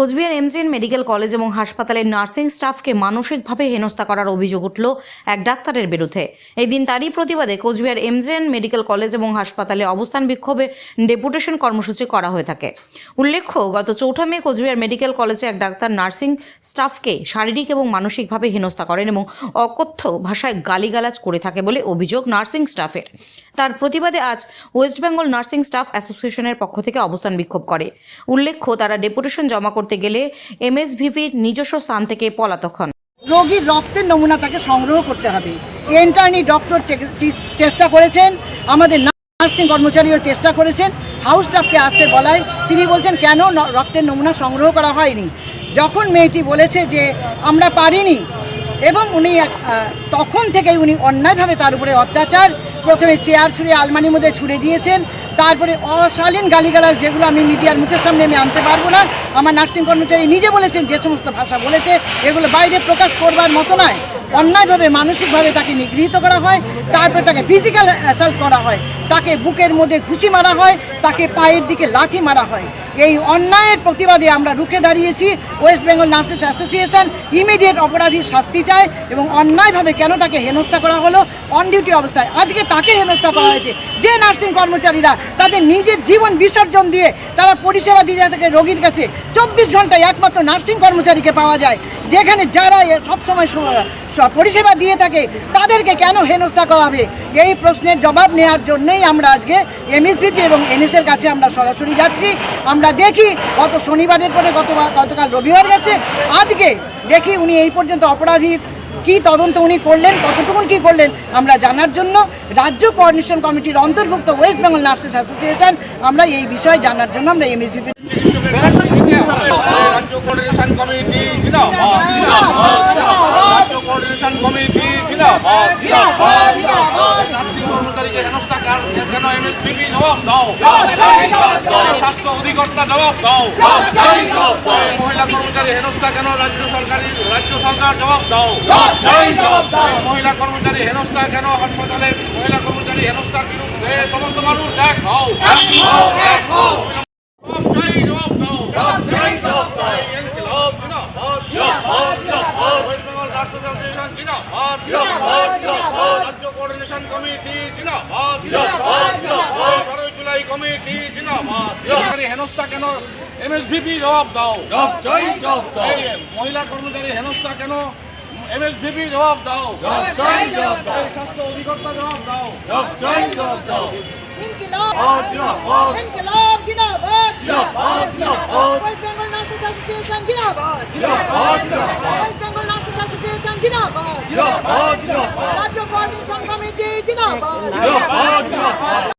Cooch Behar MGN medical college এবং হাসপাতালের nursing স্টাফকে মানসিকভাবে হেনস্থা করার অভিযোগ উঠল এক ডাক্তারের বিরুদ্ধে। এই দিন তারই প্রতিবাদে কোচবিহার এমজিএন মেডিকেল কলেজ এবং হাসপাতালে অবস্থান বিক্ষোভে ডেপুটেশন কর্মসূচি করা হয়ে থাকে। উল্লেখ্য, গত চৌঠা মে কোচবিহার মেডিকেল কলেজে এক ডাক্তার নার্সিং স্টাফকে শারীরিক এবং মানসিকভাবে হেনস্থা করেন এবং অকথ্য ভাষায় গালিগালাজ করে থাকে বলে অভিযোগ নার্সিং স্টাফের। তার প্রতিবাদে আজ ওয়েস্ট বেঙ্গল নার্সিং স্টাফ অ্যাসোসিয়েশনের পক্ষ থেকে অবস্থান বিক্ষোভ করে। উল্লেখ্য, তারা ডেপুটেশন জমা করতে গেলে এমএসভিপির নিজস্ব স্থান থেকে পলাতক হন। রোগীর রক্তের নমুনা তাকে সংগ্রহ করতে হবে। এন্টার্নি ডক্টর চেষ্টা করেছেন, আমাদের নার্সিং কর্মচারীও চেষ্টা করেছেন। হাউস স্টাফকে আসতে বলায় তিনি বলছেন, কেন রক্তের নমুনা সংগ্রহ করা হয়নি? যখন মেয়েটি বলেছে যে, আমরা পারিনি। এবং উনি তখন থেকেই উনি অন্যায়ভাবে তার উপরে অত্যাচার প্রথমে চেয়ার ছুঁড়ে আলমানির মধ্যে ছুঁড়ে দিয়েছেন। তারপরে অশালীন গালিগালাজ যেগুলো আমি মিডিয়ার মুখের সামনে আমি আনতে পারব না। আমার নার্সিং কর্মচারী নিজে বলেছেন, যে সমস্ত ভাষা বলেছে, এগুলো বাইরে প্রকাশ করবার মতো নয়। অন্যায়ভাবে, মানসিকভাবে তাকে নিগৃহীত করা হয়, তারপরে তাকে ফিজিক্যাল অ্যাসাল্ট করা হয়, তাকে বুকের মধ্যে ঘুষি মারা হয়, তাকে পায়ের দিকে লাঠি মারা হয়। এই অন্যায়ের প্রতিবাদে আমরা রুখে দাঁড়িয়েছি। West Bengal nurses association immediate অপরাধীর শাস্তি চায় এবং অন্যায়ভাবে কেন তাকে হেনস্থা করা হলো অন ডিউটি অবস্থায়। আজকে তাকে হেনস্থা করা হয়েছে। যে নার্সিং কর্মচারীরা তাদের নিজের জীবন বিসর্জন দিয়ে তারা পরিষেবা দিয়ে থাকে রোগীর কাছে, চব্বিশ ঘন্টায় একমাত্র নার্সিং কর্মচারীকে পাওয়া যায়, যেখানে যারা সবসময় পরিষেবা দিয়ে থাকে তাদেরকে কেন হেনস্থা করা হবে? এই প্রশ্নের জবাব নেওয়ার জন্যই আমরা আজকে এমএসভিপি এবং এনএসের কাছে আমরা সরাসরি যাচ্ছি। আমরা দেখি গত শনিবারের পরে গত গতকাল রবিবার গেছে আজকে দেখি উনি এই পর্যন্ত অপরাধী কি তদন্ত উনি করলেন কতটুকুন কি করলেন আমরা জানার জন্য রাজ্য কোঅর্ডিনেশন কমিটির অন্তর্ভুক্ত ওয়েস্ট বেঙ্গল নার্সেস অ্যাসোসিয়েশন আমরা এই বিষয়ে জানার জন্য আমরা এমএসভিপি রাজ্য কোঅর্ডিনেশন কমিটি জিন্দাবাদ রাজ্য কোঅর্ডিনেশন কমিটি জিন্দাবাদ নার্সিং কর্মচারীকে হেনস্থা কার- কেন এমএসপিপি জবাব দাও? স্বাস্থ্য অধিকর্তা জবাব দাও। মহিলা কর্মচারী হেনস্থা কেন রাজ্য সরকারি রাজ্য সরকার জবাব দাও। মহিলা কর্মচারী হেনস্থা কেন হাসপাতালে মহিলা কর্মচারী হেনস্থার বিরুদ্ধে সমস্ত মানুষ এক হও। জবাব চাই জবাব দাও ইনকিলাব জিন্দাবাদ ওয়েস্ট বেঙ্গল নার্সেস অ্যাসোসিয়েশন জিন্দাবাদ রাজ্য কোঅর্ডিনেশন কমিটি জিন্দাবাদ। বারোই জুলাই কমিটি সরকারি হেনস্থা কেন? এমএসভিপি জবাব দাও। মহিলা কর্মচারী হেনস্থা কেন? এমএসভিপি জবাব দাও। স্বাস্থ্য অধিকর্তা জবাব দাও। ইনকিলাব জিন্দাবাদ ইনকিলাব জিন্দাবাদ। জিন্দাবাদ জিন্দাবাদ। ওয়েস্ট বেঙ্গল নার্সেস অ্যাসোসিয়েশন জিন্দাবাদ ওয়েস্ট বেঙ্গল নার্সেস অ্যাসোসিয়েশন জিন্দাবাদ। রাজ্য কোঅর্ডিনেশন কমিটি জিন্দাবাদ।